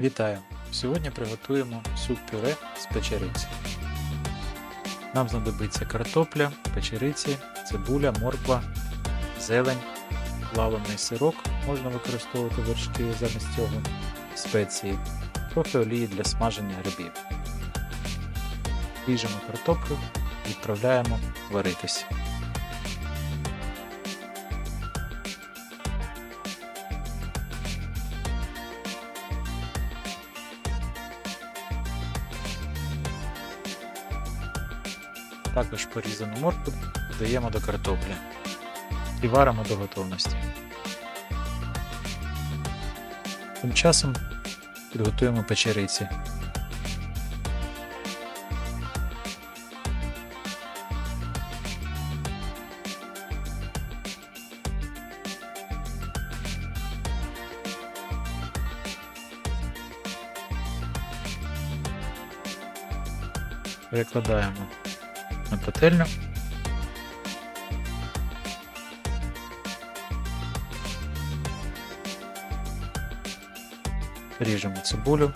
Вітаю! Сьогодні приготуємо суп-пюре з печериці. Нам знадобиться картопля, печериці, цибуля, морква, зелень, плавлений сирок, можна використовувати вершки замість цього, спеції, трохи олії для смаження грибів. Ріжемо картоплю, відправляємо варитись. Також порізану моркву додаємо до картоплі і варимо до готовності. Тим часом підготуємо печериці. Викладаємо на пательню Ріжемо цибулю.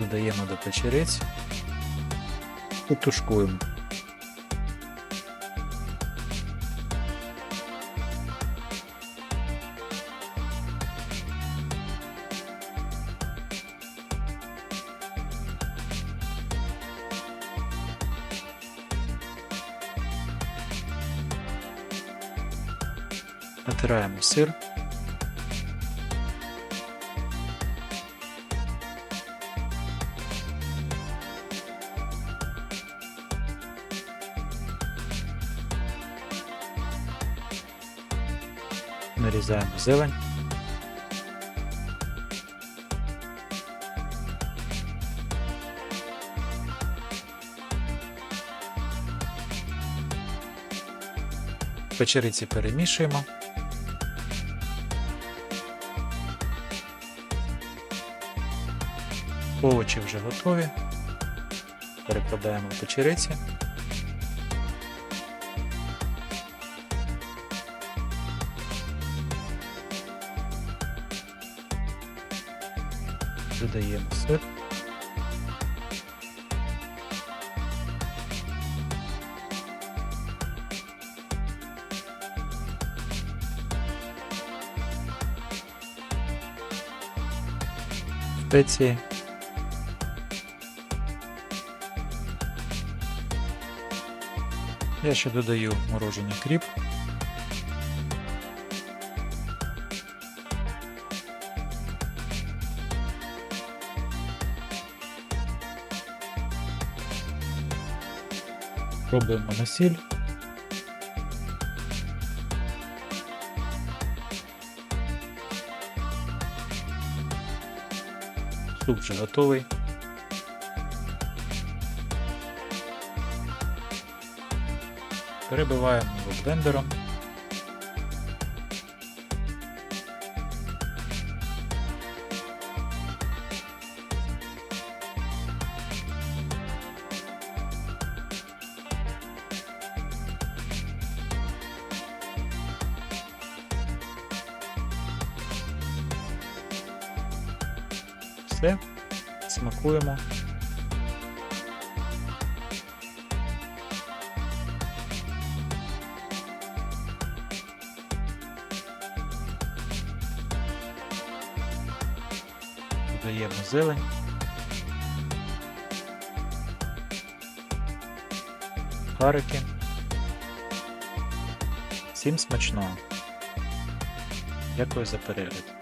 Додаємо до печериць і тушкуємо. Натираємо сир. Нарізаємо зелень. Печериці перемішуємо. Овочі вже готові. Перекладаємо в печериці. Додаємо сир. Спеції. Я ще додаю морожений кріп. Пробуємо на сіль. Суп вже готовий. Перебиваємо його блендером. Все, смакуємо. Додаємо зелень. Харики. Всім смачного. Дякую за перегляд.